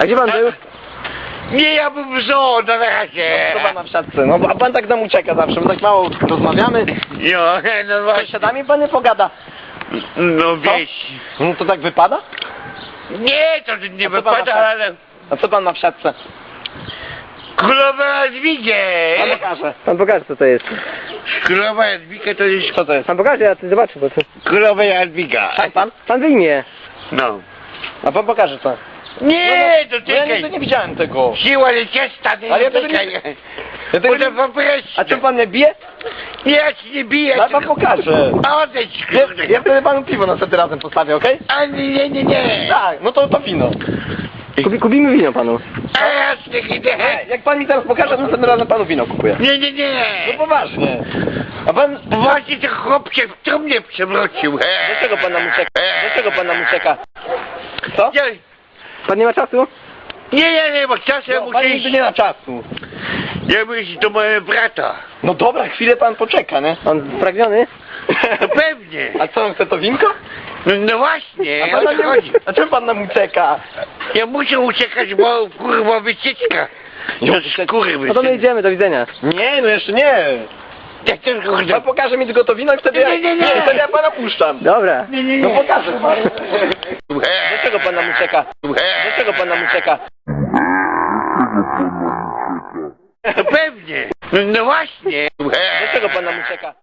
A gdzie pan był? Nie, ja bym wziął na razie. Co pan ma w siatce? No a pan tak nam ucieka zawsze, my tak mało rozmawiamy. Jo, no Z właśnie. sąsiadami pan nie pogada. No wieś. No to tak wypada? Nie, to nie A co pan wypada, w ale... A co pan ma w siatce? Królowa Jadwiga. Pan pokaże. Pan pokaże co to jest. Królowa Jadwiga to jest... Co to jest? Pan pokaże, ja ty zobaczę, bo to... Królowa Jadwiga. Tak pan? Pan wyjmie. No. A pan pokaże co? Nie, to No ja nigdy nie widziałem tego. Siła leciasta, nie Ale ja tego nie- Ja tego nie... poprosić. A czym pan mnie bije? Nie, ja ci nie biję. Ja pan tylko- pokaże. Odejdź, Ja, kurde. ja wtedy panu piwo następnym razem postawię, okej? A nie, nie, nie, nie. Tak, no to to wino. Kupi, kupimy wino panu. A jasne, idę. Jak pan mi teraz pokaże, to następnym razem panu wino kupuję. Nie, nie, nie. No poważnie. A pan... Właśnie ten chłop się w trumnie przewrócił. Dlaczego pan nam ucieka? Dlaczego pan nam ucieka? Co? Nie, Pan nie ma czasu? nie, nie, nie, bo czasem No, muszę pan nigdy nie ma czasu. Ja muszę iść do mojego brata. No dobra, chwilę pan poczeka, nie? On spragniony? No pewnie. A co, on chce to winko? No, no właśnie, A, pan to nam chodzi. nie... A czemu pan nam ucieka? Ja muszę uciekać, bo kurwa wycieczka. Jo, To kurwy. No to my idziemy, do widzenia. Nie, no jeszcze nie. Ja też kurde. Pan pokaże mi tylko to wino i wtedy ja, Nie, nie, nie. wtedy ja pana puszczam. Dobra. Nie, nie, No nie. pokażę pan. Dlaczego pan nam ucieka? Dlaczego pan nam ucieka? No pewnie. No, właśnie. Dlaczego pan nam ucieka?